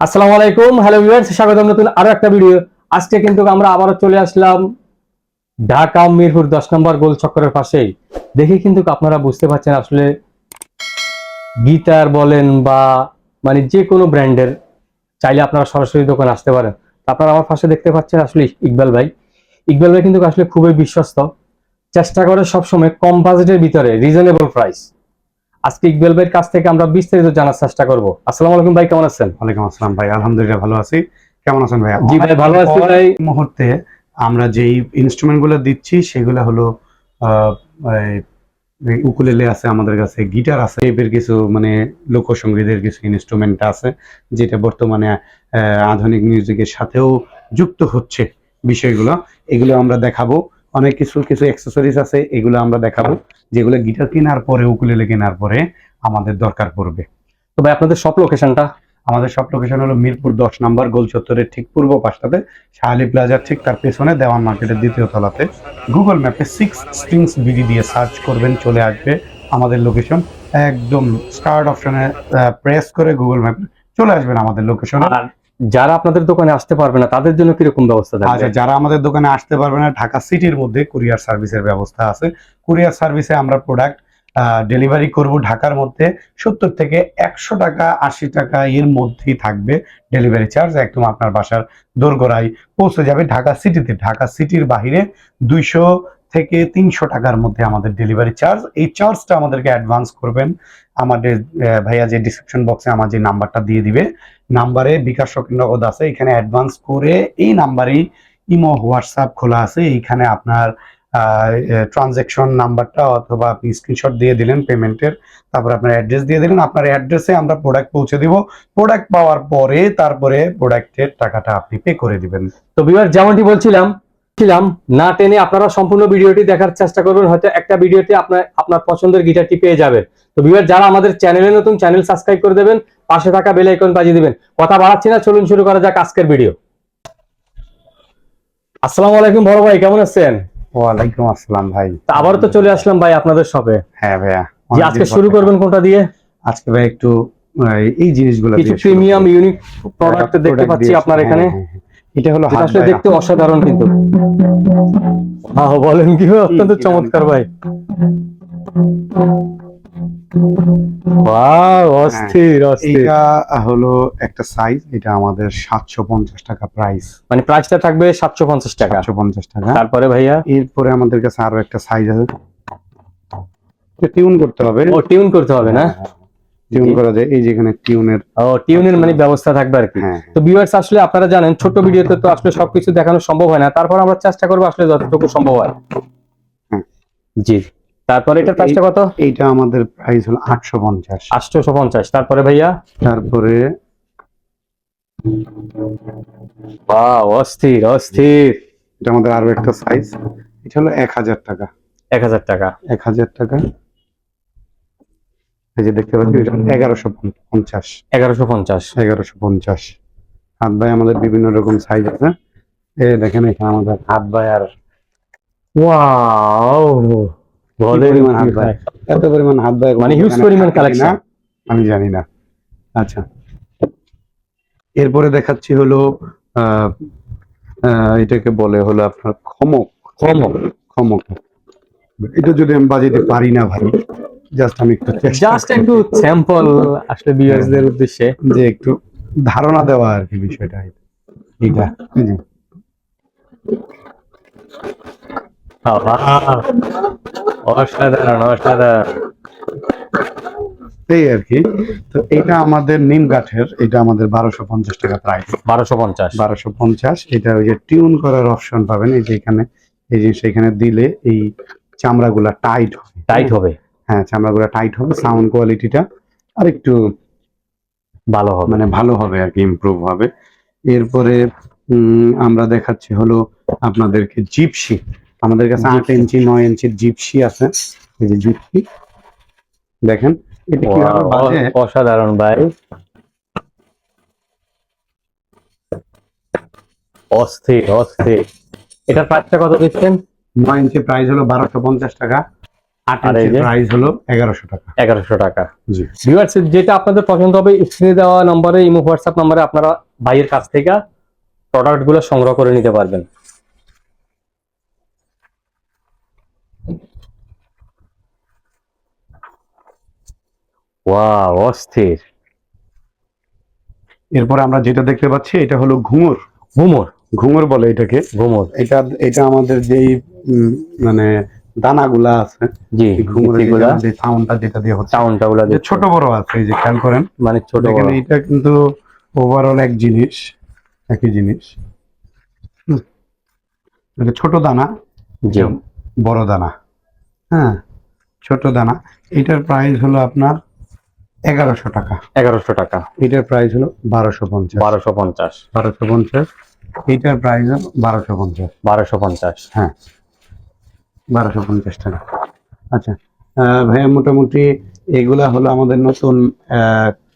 আসসালামু আলাইকুম। Hello viewers স্বাগতম নতুন আরও একটা ভিডিও আজকে কিন্তু আমরা আবারও চলে আসলাম ঢাকা মিরপুর দশ নম্বর গোল চক্করের পাশেই। দেখে কিন্তু আপনারা বুঝতে পারছেন আসলে গিটার বলেন বা মানে যে কোনো ব্র্যান্ডের, চাইলে আপনারা সরাসরি দোকানে আসতে পারেন। আপনারা আমার পাশে দেখতে পাচ্ছেন আসলে ইকবাল ভাই। ইকবাল ভাই কিন্তু আসলে খুবই বিশ্বস্ত। চেষ্টা করে সবসময় কম বাজেটের ভিতরে রিজনেবল প্রাইস আজকে ইকবাল ভাইয়ের কাছ থেকে আমরা বিস্তারিত জানার চেষ্টা করব। আসসালামু আলাইকুম ভাই কেমন আছেন? ওয়ালাইকুম আসসালাম ভাই আলহামদুলিল্লাহ ভালো আছি। কেমন আছেন ভাই? জি ভাই, ভালো আছি ভাই। মুহূর্তে আমরা যেই ইনস্ট্রুমেন্টগুলো দিচ্ছি সেগুলো হলো উকুলেলে আছে আমাদের কাছে গিটার আছে টাইপের কিছু মানে লোকসঙ্গীতের কিছু ইনস্ট্রুমেন্ট আছে যেটা বর্তমানে আধুনিক মিউজিকের সাথেও যুক্ত হচ্ছে বিষয়গুলো। এগুলো আমরা দেখাবো। অনেক কিছু কিছু অ্যাক্সেসরিজ আছে, এগুলো আমরা দেখাবো, যেগুলো গিটার কেনার পরে উকুলেলে কেনার পরে আমাদের দরকার পড়বে। তো ভাই, আপনাদের সব লোকেশনটা আমাদের সব লোকেশন হলো মিরপুর দশ নম্বর গোল চত্বরের ঠিক পূর্ব পাশটাতে, শাহালি প্লাজার ঠিক তার পেছনে, দেওয়ান মার্কেটের দ্বিতীয় তলাতে। গুগল ম্যাপে সিক্স স্ট্রিংস বিডি দিয়ে সার্চ করবেন, চলে আসবে আমাদের লোকেশন একদম স্টার্ট অপশনে প্রেস করে গুগল ম্যাপে চলে আসবেন আমাদের লোকেশন যারা আপনাদের দোকানে আসতে পারবে না, তাদের জন্য কীরকম ব্যবস্থা আচ্ছা যারা আমাদের দোকানে আসতে পারবে না, ঢাকা সিটির মধ্যে কুরিয়ার সার্ভিসের ব্যবস্থা আছে। কুরিয়ার সার্ভিসে আমরা প্রোডাক্ট ডেলিভারি করব ঢাকার মধ্যে। সত্তর থেকে একশো টাকা, আশি টাকা এর মধ্যেই থাকবে ডেলিভারি চার্জ একদম আপনার বাসার দোরগোড়ায় পৌঁছে যাবে ঢাকা সিটিতে। ঢাকা সিটির বাহিরে দুইশো থেকে তিনশো টাকার মধ্যে আমাদের ডেলিভারি চার্জ এই চার্জটা আমাদেরকে অ্যাডভান্স করবেন। আমাদের ভাইয়া যে ডিসক্রিপশন বক্সে আমার যে নাম্বারটা দিয়ে দিবে নাম্বারে বিকাশ শৌখিন নগদ আছে, এখানে অ্যাডভান্স করে এই নাম্বারেই ইমো, হোয়াটসঅ্যাপ খোলা আছে, এইখানে আপনার ট্রানজেকশন নাম্বারটা অথবা আপনি স্ক্রিনশট দিয়ে দিলেন পেমেন্টের তারপর আপনার অ্যাড্রেস দিয়ে দিলেন, আপনার অ্যাড্রেসে আমরা প্রোডাক্ট পৌঁছে দিব প্রোডাক্ট পাওয়ার পরে তারপরে প্রোডাক্টের টাকাটা আপনি পে করে দিবেন। তো বিবার যেমনটি বলছিলাম ছিলাম না টেনে আপনারা সম্পূর্ণ ভিডিওটি দেখার চেষ্টা করবেন হয়তো একটা ভিডিওতে আপনার আপনার পছন্দের গিটারটি পেয়ে যাবেন। তো বিবার যারা আমাদের চ্যানেলে নতুন চ্যানেল সাবস্ক্রাইব করে দেবেন পাশে থাকা বেল আইকন বাজিয়ে দিবেন। কথা বাড়াচ্ছি না চলুন শুরু করা যাক আজকের ভিডিও আসসালামু আলাইকুম বড় ভাই কেমন আছেন? ওয়ালাইকুম আসসালাম ভাই। তা আবারও তো চলে আসলাম ভাই আপনাদের শপে হ্যাঁ ভাইয়া আজকে শুরু করবেন কোনটা দিয়ে? আজকে ভাই একটু এই জিনিসগুলো কিছু প্রিমিয়াম ইউনিক প্রোডাক্ট দেখতে পাচ্ছি আপনার এখানে। হ্যাঁ, হ্যাঁ, হ্যাঁ। এটা হলো আসলে দেখতে অসাধারণ কিন্তু। আহ, বলেন কি অত্যন্ত চমৎকার ভাই। ওয়াও অস্থির অস্থির। হলো একটা সাইজ এটা আমাদের সাতশো পঞ্চাশ টাকা প্রাইস মানে প্রাইসটা থাকবে সাতশো পঞ্চাশ টাকা। সাতশো পঞ্চাশ টাকা। তারপরে ভাইয়া? এরপরে আমাদের কাছে আরও একটা সাইজ আছে। টিউন করতে হবে। ও টিউন করতে হবে না? টিউন করা যায় এই যেখানে টিউনের ও টিউনের মানে ব্যবস্থা থাকবে আর কি হ্যাঁ। তো ভিউয়ার্স আসলে আপনারা জানেন ছোট ভিডিওতে তো আসলে সবকিছু দেখানো সম্ভব হয় না। তারপর আমরা চেষ্টা করব আসলে যতটুকু সম্ভব হয়। জি। তারপরে এটার প্রাইসটা কত? এইটা আমাদের প্রাইস হলো আটশো পঞ্চাশ। আটশোশো পঞ্চাশ। তারপরে ভাইয়া? তারপরে বাহ অস্থির অস্থির। এটা আমাদের আরও একটা সাইজ এটা হলো এক হাজার টাকা। এক হাজার টাকা। এক হাজার টাকা। এই যে দেখতে পাচ্ছি এগারোশো পঞ্চাশ। এগারোশো পঞ্চাশ। এগারোশো পঞ্চাশ। হাত ভাই আমাদের বিভিন্ন রকম সাইজ আছে। এই দেখেন এখানে আমাদের হাত ভাই আর ওয়াও! পরিমাণ হাত ভাই। ভাই? এত পরিমাণ হাত ভাই মানে হিউজ পরিমাণ কালেকশন আমি জানি না। আচ্ছা। এরপরে দেখাচ্ছি হলো আহ, আহ, এটাকে বলে হলো আপনার খমক। কম খমক। এটা যদি আমি বাজাতে পারি না ভাই জাস্ট আমি একটু জাস্ট একটু স্যাম্পল আসলে ভিউয়ার্সদের উদ্দেশ্যে। যে একটু ধারণা দেওয়া আর কি বিষয়টা। এটা এই অসাধারণ অসাধারণ। এই আর কি। তো এটা আমাদের নিম কাঠের এটা আমাদের বারোশো পঞ্চাশ টাকা প্রাইস বারোশো পঞ্চাশ। বারোশো পঞ্চাশ এটা ওই যে টিউন করার অপশন পাবেন। এই যে এখানে এই জিনিস এখানে দিলে এই চামড়াগুলা টাইট হবে। টাইট হবে। হ্যাঁ চামড়াগুলা টাইট হবে সাউন্ড কোয়ালিটিটা আর একটু ভালো হবে। মানে ভালো হবে আর কি ইমপ্রুভ হবে। এরপরে আমরা দেখাচ্ছি হলো আপনাদেরকে জিপসি আমাদের কাছে আট ইঞ্চি নয় ইঞ্চির জিপসি আছে। এই যে জিপসি দেখেন এটা কীভাবে Wow, বাজে? অসাধারণ ভাই। অস্থির অস্থির। এটার প্রাইসটা কত দিচ্ছেন? নয় ইঞ্চি প্রাইস হলো বারোশো পঞ্চাশ টাকা। প্রাইস হলো এগারোশো টাকা। এগারোশো টাকা। জি। ভিউয়ার্স যেটা আপনাদের পছন্দ হবে স্ক্রিনে দেওয়া নম্বরে ইমো হোয়াটসঅ্যাপ নম্বরে আপনারা ভাইয়ের কাছ থেকে সংগ্রহ করে নিতে পারবেন। ওয়াও অস্থির। এরপর আমরা যেটা দেখতে পাচ্ছি এটা হলো ঘুঙুর। ঘুমোর ঘুঙুর বলে এটাকে। ঘুমোর এটা এটা আমাদের যেই মানে দানাগুলা আছে। জি যে সাউন্ডটা যেটা দিয়ে হচ্ছে। সাউন্ডটা গুলা যে ছোট বড় আছে এই যে খেয়াল করেন। মানে ছোট বড়। এটা কিন্তু ওভারঅল এক জিনিস একই জিনিস। এটা ছোট দানা জি। বড় দানা। হ্যাঁ ছোট দানা। এটার প্রাইস হলো আপনার এগারোশো টাকা। এগারোশো টাকা। এটার প্রাইস হলো বারোশো পঞ্চাশ। বারোশো পঞ্চাশ। বারোশো পঞ্চাশ। এইটার প্রাইস হলো বারোশো পঞ্চাশ। বারোশো পঞ্চাশ। হ্যাঁ। বারোশো পঞ্চাশ টাকা। আচ্ছা আহ, ভাইয়া মোটামুটি এগুলা হলো আমাদের নতুন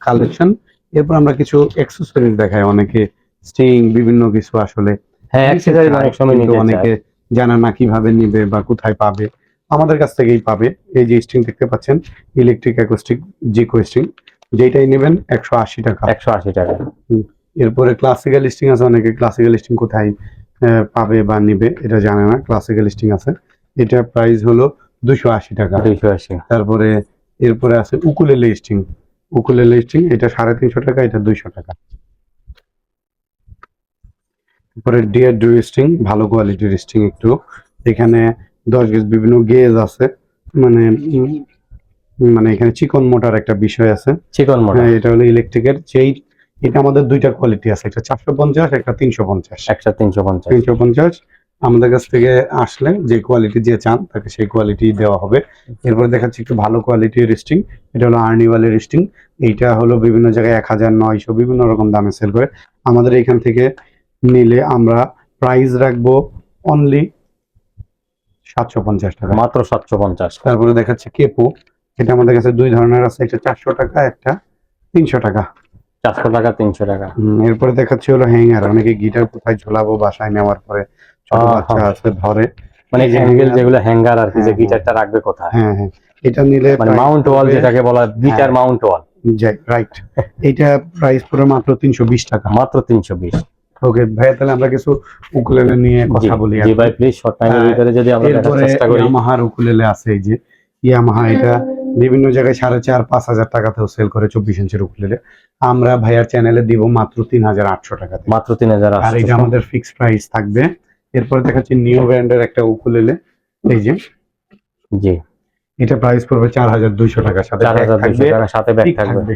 কালেকশন এরপর আমরা কিছু এক্সেসরিজ দেখাই অনেকে স্টিং বিভিন্ন কিছু আসলে। হ্যাঁ অ্যাক্সেসরিজ অনেক সময় নিতে অনেকে চায় জানে না কীভাবে নিবে বা কোথায় পাবে। আমাদের কাছ থেকেই পাবে। এই যে স্ট্রিং দেখতে পাচ্ছেন ইলেকট্রিক অ্যাকোস্টিক জিকো স্ট্রিং যেটাই নেবেন একশো আশি টাকা। একশো আশি টাকা। এরপরে ক্লাসিক্যাল স্ট্রিং আছে অনেকে ক্লাসিক্যাল স্ট্রিং কোথায় পাবে বা নিবে এটা জানে না ক্লাসিক্যাল স্ট্রিং আছে। এটা প্রাইস হলো দুশো আশি টাকা। দুইশো আশি। তারপরে এরপরে আছে উকুলেলে স্ট্রিং উকুলেলে স্ট্রিং এটা সাড়ে তিনশো টাকা এটা দুইশো টাকা। তারপরে ডিয়ার ডু স্ট্রিং ভালো কোয়ালিটির স্ট্রিং একটু। এখানে দশ গেজ বিভিন্ন গেজ আছে। মানে মানে এখানে চিকন মোটার একটা বিষয় আছে। চিকন মোটা। হ্যাঁ এটা হলো ইলেকট্রিকের যেই এটা আমাদের দুইটা কোয়ালিটি আছে একটা চারশো পঞ্চাশ একটা তিনশো পঞ্চাশ। একশো তিনশো পঞ্চাশ। তিনশো পঞ্চাশ। আমাদের কাছ থেকে আসলে যে কোয়ালিটি যে চান তাকে সেই কোয়ালিটি দেওয়া হবে। এরপরে দেখাচ্ছি একটু ভালো কোয়ালিটির রিস্টিং এটা হলো আর্নিওয়ালের রিস্টিং এইটা হলো বিভিন্ন জায়গায় এক হাজার নয়শো বিভিন্ন রকম দামে সেল করে। আমাদের এখান থেকে নিলে আমরা প্রাইস রাখব অনলি সাতশো পঞ্চাশ টাকা। মাত্র সাতশো পঞ্চাশ। তারপরে দেখাচ্ছে কেপো। এটা আমাদের কাছে দুই ধরনের আছে একটা চারশো টাকা একটা তিনশো টাকা। চারশো টাকা তিনশো টাকা। হুম, এরপরে দেখাচ্ছি হলো হ্যাঙ্গার অনেকে গিটার কোথায় ঝোলাবো বাসায় নেওয়ার পরে। ছোট বাচ্চা আছে ধরে। মানে এই যে অ্যাঙ্গেল hanger- যেগুলো হ্যাঙ্গার আর কি যে হ্যাঁ, গিটারটা রাখবে কোথায়? হ্যাঁ হ্যাঁ। এটা নিলে মানে মাউন্ট ওয়াল যেটাকে বলা গিটার হ্যাঁ। মাউন্ট ওয়াল রাইট এটা প্রাইস পুরো মাত্র তিনশো বিশ টাকা। মাত্র ওকে ভাইয়া তাহলে আমরা কিছু উকুলেলে নিয়ে কথা বলি জি ভাই প্লিজ শর্ট টাইমের হ্যাঁ, ভিতরে যদি আমরা চেষ্টা করি। ইয়ামাহার উকুলেলে আছে এই যে। ইয়ামাহা এটা বিভিন্ন জায়গায় সাড়ে চার পাঁচ হাজার টাকাতেও সেল করে চব্বিশ ইঞ্চের উকুলেলে আমরা ভাইয়ার চ্যানেলে দিব মাত্র তিন হাজার আটশো টাকাতে। মাত্র তিন হাজার আর এটা আমাদের ফিক্সড প্রাইস থাকবে এরপরে দেখাচ্ছি নিউ ব্র্যান্ডের একটা উকুলেলে এই যে। জি। এটা প্রাইস পড়বে চার হাজার দুইশো টাকা সাথে টাকা সাথে ব্যাগ থাকবে।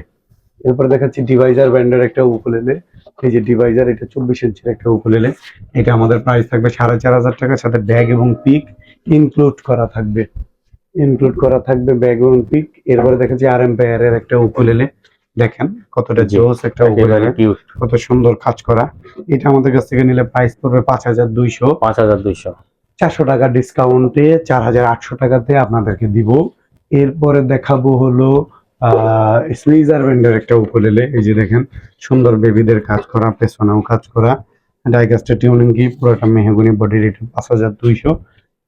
এরপরে দেখাচ্ছি ডিভাইজার ব্র্যান্ডের একটা উকুলেলে এই যে ডিভাইজার এটা চব্বিশ ইঞ্চির একটা উকুলেলে এটা আমাদের প্রাইস থাকবে সাড়ে চার হাজার টাকা সাথে ব্যাগ এবং পিক ইনক্লুড করা থাকবে। ইনক্লুড করা থাকবে ব্যাগ এবং পিক এরপরে দেখাচ্ছি আর এম এর একটা উকুলেলে দেখেন কতটা জোস একটা কত সুন্দর কাজ করা। এটা আমাদের কাছ থেকে নিলে প্রাইস পড়বে পাঁচ হাজার দুইশো। পাঁচ হাজার দুইশো। চারশো টাকা ডিসকাউন্টে চার হাজার আটশো টাকাতে আপনাদেরকে দিব। এরপরে দেখাবো হলো স্নিজার ব্যান্ডের একটা উকুলেলে এই যে দেখেন সুন্দর বেবিদের কাজ করা পেছনেও কাজ করা। ডাইগাস্টার টিউনিং কি পুরোটা মেহগুনি বডি রেট পাঁচ হাজার দুইশো।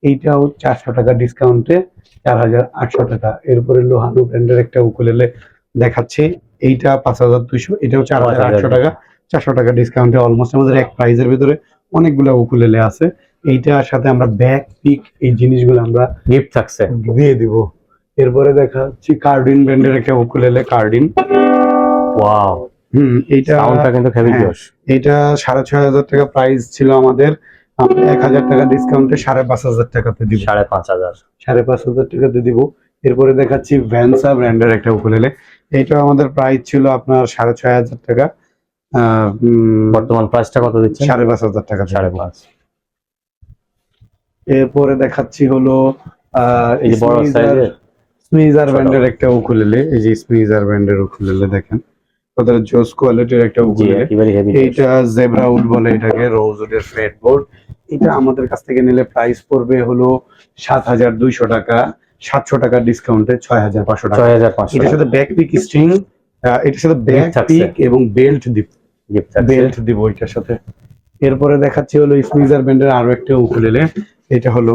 এইটাও চারশো টাকা ডিসকাউন্টে চার হাজার আটশো টাকা। এরপরে লোহানু ব্র্যান্ডের একটা উকুলেলে দেখাচ্ছি। এইটা পাঁচ হাজার দুইশো এটাও চার হাজার আটশো টাকা। চারশো টাকা ডিসকাউন্টে অলমোস্ট আমাদের এক প্রাইজের ভিতরে অনেকগুলো উকুলেলে আছে। এইটার সাথে আমরা ব্যাগ পিক এই জিনিসগুলো আমরা গিফট থাকছে। দিয়ে দিব। এরপরে দেখা যাচ্ছে কার্ডিন ব্র্যান্ডের একটা উকুলেলে কার্ডিন ওয়াও হুম এইটা সাউন্ডটা কিন্তু হেভি হ্যাঁ। জোশ। এইটা সাড়ে ছয় হাজার টাকা প্রাইস ছিল আমাদের। আমরা এক হাজার টাকা ডিসকাউন্টে সাড়ে পাঁচ হাজার টাকাতে দিব। সাড়ে পাঁচ হাজার। সাড়ে পাঁচ হাজার টাকাতে দিব। এরপরে দেখাচ্ছি ভ্যানসা ব্র্যান্ডের একটা উকুলেলে। এইটা আমাদের প্রাইস ছিল আপনার সাড়ে ছয় হাজার টাকা। বর্তমান প্রাইসটা কত দিচ্ছে সাড়ে পাঁচ হাজার টাকা সাড়ে পাঁচ। এরপরে দেখাচ্ছি হলো আহ, এই যে বড় সাইজের স্মিজার ব্র্যান্ডের একটা উকুলেলে এই যে স্মিজার ব্র্যান্ডের উকুলেলে দেখেন। ওদের জোস কোয়ালিটির একটা উকুলেলে। একেবারে জেব্রা বলে এটাকে রোজউডের ফ্রেড বোর্ড এটা আমাদের কাছ থেকে নিলে প্রাইস পড়বে হলো সাত হাজার দুইশো টাকা। সাতশো টাকা ডিসকাউন্টে ছয় হাজার পাঁচশো টাকা। ছয় হাজার পাঁচশো এটার সাথে ব্যাক পিক স্ট্রিং এটার সাথে ব্যাক পিক এবং বেল্ট দিব। বেল্ট দিব এটার সাথে। এরপরে দেখাচ্ছি হলো স্মিজার ব্র্যান্ডের আরও একটা উকুলেলে এটা হলো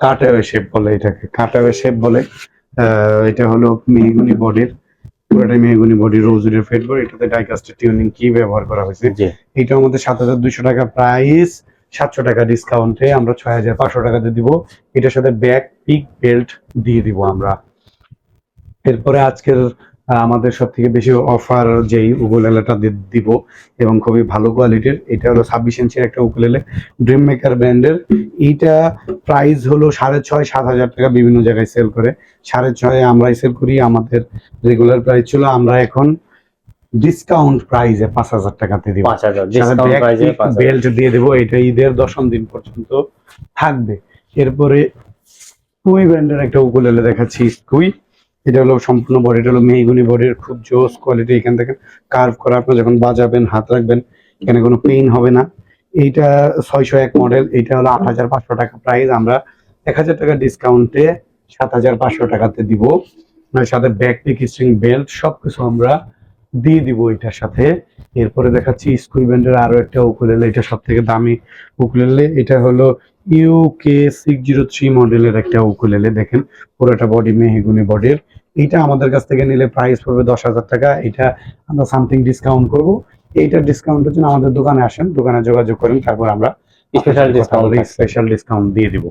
কাটাওয়ে শেপ বলে এটাকে। কাটাওয়ে শেপ বলে। এটা হলো মেহগুনি বডির। পুরোটা মেহগুনি বডি রোজুরের ফেট বডি এটাতে ডাইকাস্টের টিউনিং কি ব্যবহার করা হয়েছে। এটা আমাদের সাত হাজার দুইশো টাকা প্রাইস সাতশো টাকা ডিসকাউন্টে আমরা ছয় হাজার পাঁচশো টাকাতে দিব। এটার সাথে ব্যাক পিক, বেল্ট দিয়ে দিব আমরা। এরপরে আজকের আমাদের সব থেকে বেশি অফার যেই উকুলেলেটা দিব এবং খুবই ভালো কোয়ালিটির এটা হলো ছাব্বিশ ইঞ্চির একটা উকুলেলে ড্রিম মেকার ব্র্যান্ডের এইটা প্রাইস হলো সাড়ে ছয়, সাত হাজার টাকা বিভিন্ন জায়গায় সেল করে। সাড়ে ছয় আমরাই সেল করি, আমাদের রেগুলার প্রাইস ছিল। আমরা এখন ডিসকাউন্ট প্রাইসে পাঁচ হাজার টাকাতে দিব। বেল্ট দিয়ে দেবো এটা ঈদের দশম দিন পর্যন্ত থাকবে। এরপরে কুই ব্র্যান্ডের একটা উকুলেলে দেখাচ্ছি কুই। এটা হলো সম্পূর্ণ বডিটা হলো মেহগুনি বডির খুব জোস কোয়ালিটি এখান থেকে। কার্ভ করা আপনি যখন বাজাবেন হাত রাখবেন এখানে কোনো পেইন হবে না। এইটা ছয়শো এক মডেল এটা হলো আট হাজার পাঁচশো টাকা প্রাইস আমরা এক হাজার টাকা ডিসকাউন্টে সাত হাজার পাঁচশো টাকাতে দিব। সাথে ব্যাক পিক স্ট্রিং বেল্ট সবকিছু আমরা দিয়ে দিব এটার সাথে। এরপরে দেখাচ্ছি স্কুল ব্যান্ডের আরও একটা উকুলেলে এটা সব থেকে দামি উকুলেলে। এটা হলো ইউকে সিক্স জিরো থ্রি মডেলের একটা উকুলেলে দেখেন। পুরোটা বডি মেহেগুনি বডির এটা আমাদের কাছ থেকে নিলে প্রাইস পড়বে দশ হাজার টাকা। এটা আমরা সামথিং ডিসকাউন্ট করব। এইটার ডিসকাউন্টের জন্য আমাদের দোকানে আসেন দোকানে যোগাযোগ করেন তারপর আমরা স্পেশাল ডিসকাউন্ট স্পেশাল ডিসকাউন্ট দিয়ে দিব।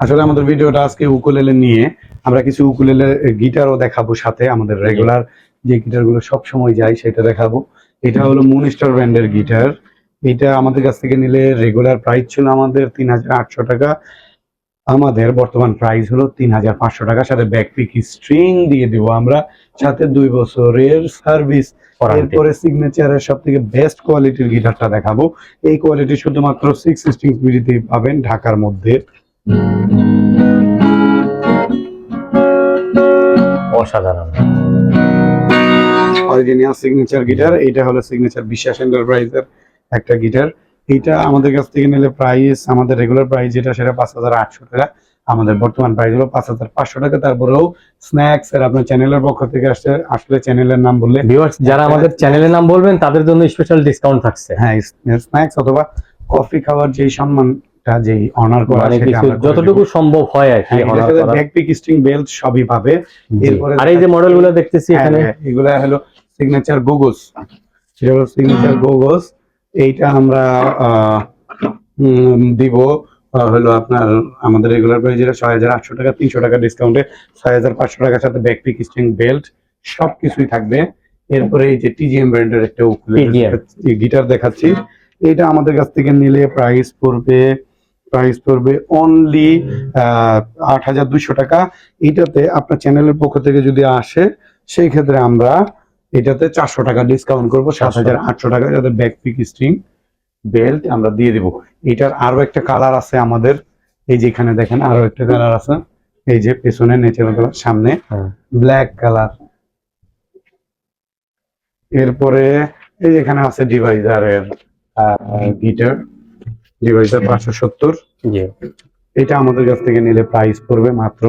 আসলে আমাদের ভিডিওটা আজকে উকুলেলে নিয়ে আমরা কিছু উকুলেলে গিটারও দেখাবো সাথে আমাদের রেগুলার যে গিটারগুলো সব সময় যায় সেটা দেখাবো। এটা হলো মুনস্টার ব্র্যান্ডের গিটার এটা আমাদের কাছ থেকে নিলে রেগুলার প্রাইস ছিল আমাদের তিন হাজার আটশো টাকা। আমাদের বর্তমান প্রাইস হলো তিন হাজার পাঁচশো টাকা। সাথে ব্যাকপিক স্ট্রিং দিয়ে দিব আমরা। সাথে দুই বছরের সার্ভিস এরপরে সিগনেচারের সব থেকে বেস্ট কোয়ালিটির গিটারটা দেখাবো। এই কোয়ালিটি শুধুমাত্র সিক্স স্ট্রিং বিডিতে পাবেন ঢাকার মধ্যে। অসাধারণ। অরিজিনাল সিগনেচার গিটার এটা হলো সিগনেচার বিশ্বাস এন্টারপ্রাইজের একটা গিটার এইটা আমাদের কাছ থেকে নিলে প্রাইস আমাদের রেগুলার প্রাইস যেটা সেটা পাঁচ হাজার আটশো টাকা। আমাদের বর্তমান প্রাইস হলো পাঁচ হাজার পাঁচশো টাকা। তারপরেও স্ন্যাক্স এর আপনার চ্যানেলের পক্ষ থেকে আসছে আসলে চ্যানেলের নাম বললে ভিউয়ার্স যারা আমাদের চ্যানেলের নাম বলবেন তাদের জন্য স্পেশাল ডিসকাউন্ট থাকছে। হ্যাঁ স্ন্যাক্স অথবা কফি খাওয়ার যেই সম্মানটা যেই অনার করা মানে যতটুকু সম্ভব হয় আর কি হ্যাঁ, করা। ব্যাকপিক স্ট্রিং বেল্ট সবই পাবে। এরপরে আর এই যে মডেলগুলো দেখতেছি এখানে। হ্যাঁ, এগুলা হলো সিগনেচার গোগোস সেটা হলো সিগনেচার গোগোস এইটা আমরা দিব হলো আপনার আমাদের রেগুলার প্রাইস যেটা ছয় হাজার আটশো টাকা তিনশো টাকা ডিসকাউন্টে ছয় হাজার পাঁচশো টাকার সাথে ব্যাকপিক স্ট্রিং বেল্ট সবকিছুই থাকবে। এরপরে এই যে টিজিএম ব্র্যান্ডের একটা গিটার দেখাচ্ছি। এটা আমাদের কাছ থেকে নিলে প্রাইস পড়বে প্রাইস পড়বে অনলি আট হাজার দুইশো টাকা। এটাতে আপনার চ্যানেলের পক্ষ থেকে যদি আসে সেই ক্ষেত্রে আমরা এটাতে চারশো টাকা ডিসকাউন্ট করব সাত হাজার আটশো টাকা যাতে ব্যাক পিক স্ট্রিং বেল্ট আমরা দিয়ে দিব। এটার আরও একটা কালার আছে আমাদের। এই যেখানে দেখেন আরও একটা কালার আছে। এই যে পেছনে নেচারাল কালার সামনে। ব্ল্যাক কালার এরপরে এই যে এখানে আছে ডিভাইজারের গিটার ডিভাইজার পাঁচশো সত্তর। জি। এটা আমাদের কাছ থেকে নিলে প্রাইস পড়বে মাত্র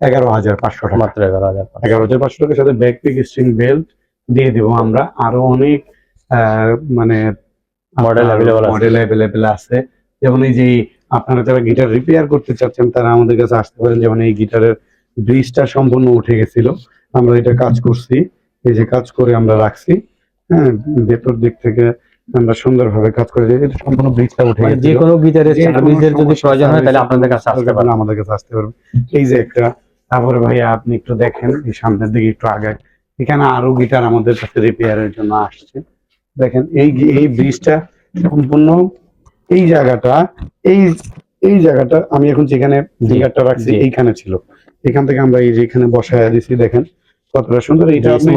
এগারো হাজার পাঁচশো টাকা। মাত্র এগারো হাজার এগারো হাজার পাঁচশো টাকার সাথে ব্যাক পিক স্ট্রিং বেল্ট দিয়ে দেবো আমরা। আরও অনেক মানে মডেল অ্যাভেলেবেল আছে। যেমন এই যে আপনারা যারা গিটার রিপেয়ার করতে চাচ্ছেন তারা আমাদের কাছে আসতে পারেন। যেমন এই গিটারের ব্রিজটা সম্পূর্ণ উঠে গেছিল। আমরা এটা কাজ করছি। এই যে কাজ করে আমরা রাখছি। হ্যাঁ ভেতর দিক থেকে আমরা সুন্দরভাবে কাজ করে এটা সম্পূর্ণ ব্রিজটা উঠে যে কোনো গিটারের সার্ভিসের যদি প্রয়োজন হয় তাহলে আপনাদের কাছে আসতে পারেন আমাদের কাছে আসতে পারবে। এই যে একটা তারপরে ভাইয়া আপনি একটু দেখেন এই সামনের দিকে একটু আগে এখানে আরও গিটার আমাদের কাছে রিপেয়ারের জন্য আসছে। দেখেন এই এই ব্রিজটা সম্পূর্ণ এই জায়গাটা এই এই জায়গাটা আমি এখন যেখানে গিটারটা রাখছি এইখানে ছিল। এখান থেকে আমরা এই যে এখানে বসায় দিছি দেখেন। কতটা সুন্দর এটা আপনি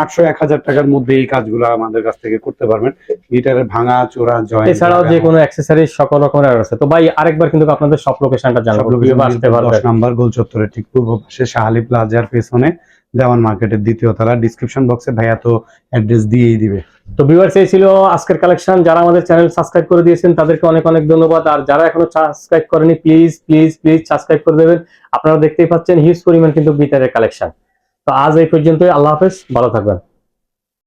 আটশো এক হাজার টাকার মধ্যে এই কাজগুলো আমাদের কাছ থেকে করতে পারবেন। গিটারের ভাঙা চোরা জয়েন্ট এছাড়াও যে কোনো অ্যাক্সেসরিজ সকল রকমের আছে। তো ভাই আরেকবার কিন্তু আপনাদের সব লোকেশনটা জানাব আসতে নাম্বার গোল চত্বরের ঠিক পূর্ব পাশে শাহালি প্লাজার পেছনে দেওয়ান মার্কেটের দ্বিতীয় তলা। ডিসক্রিপশন বক্সে ভাইয়া তো অ্যাড্রেস দিয়েই দিবে। তো ভিউয়ার্স এই ছিল আজকের কালেকশন যারা আমাদের চ্যানেল সাবস্ক্রাইব করে দিয়েছেন তাদেরকে অনেক অনেক ধন্যবাদ। আর যারা এখনও সাবস্ক্রাইব করেনি প্লিজ প্লিজ প্লিজ সাবস্ক্রাইব করে দেবেন। আপনারা দেখতেই পাচ্ছেন হিউজ পরিমাণ কিন্তু গিটারের কালেকশন তো আজ এই পর্যন্তই আল্লাহ হাফেজ ভালো থাকবেন।